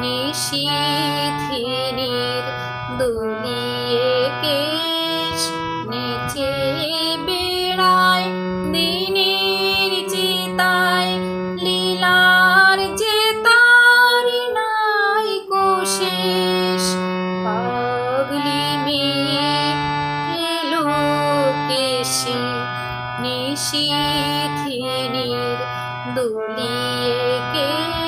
নিশিথিনীর দুলিয়ে কেশ নেচে বেড়ায় দিনের চিতায়, লীলার যে তার নাই কোশেষ পাগলি মেয়ে এলো কেশে নিশিথিনীর দুলিয়ে কেশ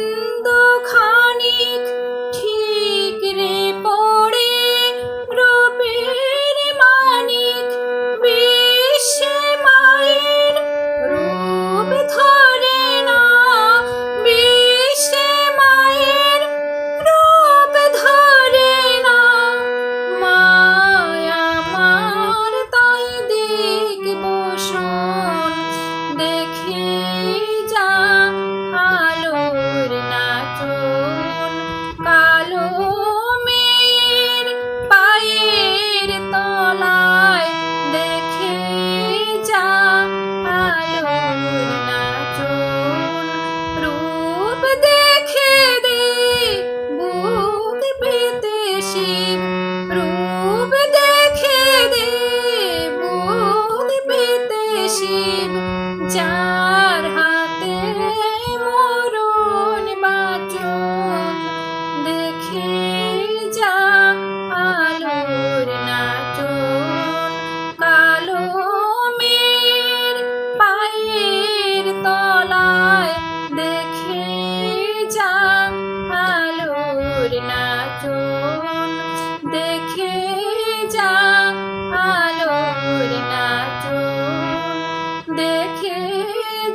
દેખે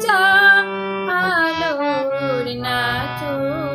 જા આલોર ના